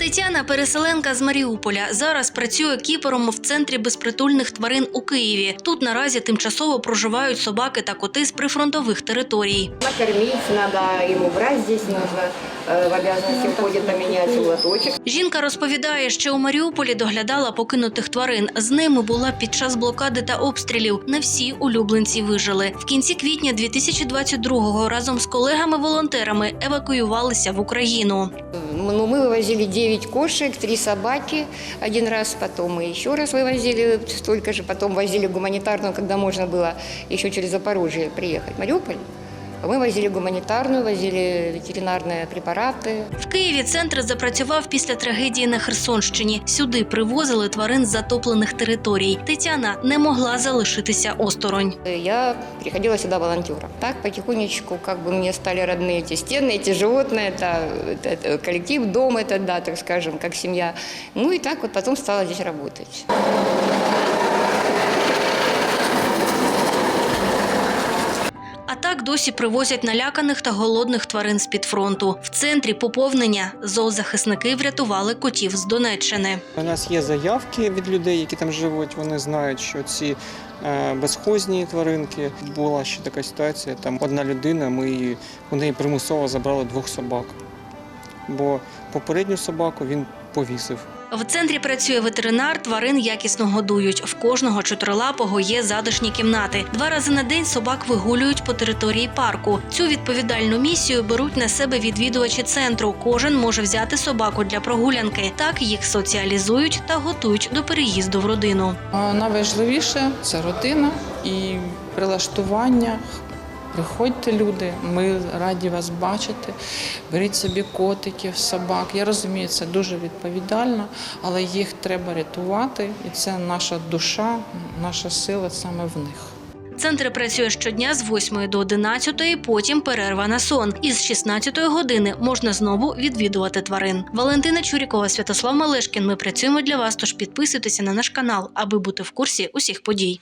Тетяна переселенка з Маріуполя. Зараз працює кіпером в центрі безпритульних тварин у Києві. Тут наразі тимчасово проживають собаки та коти з прифронтових територій. Накормить надо, им убрать здесь нужно. Э, В обязанности входит поменять лоточек. Жінка розповідає, що у Маріуполі доглядала покинутих тварин. З ними була під час блокади та обстрілів. Не всі улюбленці вижили. В кінці квітня 2022-го разом з колегами-волонтерами евакуювалися в Україну Ну, мы вывозили 9 кошек, 3 собаки один раз, потом мы еще раз вывозили столько же, потом возили гуманитарную, когда можно было еще через Запорожье приехать в Мариуполь. Мы возили гуманитарную, возили ветеринарные препараты. В Києві центр запрацював після трагедії на Херсонщині. Сюди привозили тварин з затоплених територій. Тетяна не могла залишитися осторонь. Я приходила сюда волонтером. Так потихонечку как бы мне стали родны эти стены, эти животные, это, это- это коллектив, дом это, да, так скажем, как семья. Ну и так вот потом стала здесь работать. Так досі привозять наляканих та голодних тварин з під фронту. В центрі поповнення зоозахисники врятували котів з Донеччини. У нас є заявки від людей, які там живуть. Вони знають, що ці е, безхозні тваринки. Була ще така ситуація. Там одна людина, ми її, у неї примусово забрали двох собак, бо попередню собаку він повісив. В центрі працює ветеринар, тварин якісно годують. В кожного чотирилапого є задишні кімнати. Два рази на день собак вигулюють по території парку. Цю відповідальну місію беруть на себе відвідувачі центру. Кожен може взяти собаку для прогулянки. Так їх соціалізують та готують до переїзду в родину. Найважливіше це родина і прилаштування. Приходьте, люди, ми раді вас бачити. Беріть собі котиків, собак. Я розумію, це дуже відповідально, але їх треба рятувати, і це наша душа, наша сила саме в них. Центр працює щодня з 8 до 11, потім перерва на сон. Із 16 години можна знову відвідувати тварин. Валентина Чурікова, Святослав Малешкін. Ми працюємо для вас. Тож підписуйтеся на наш канал, аби бути в курсі усіх подій.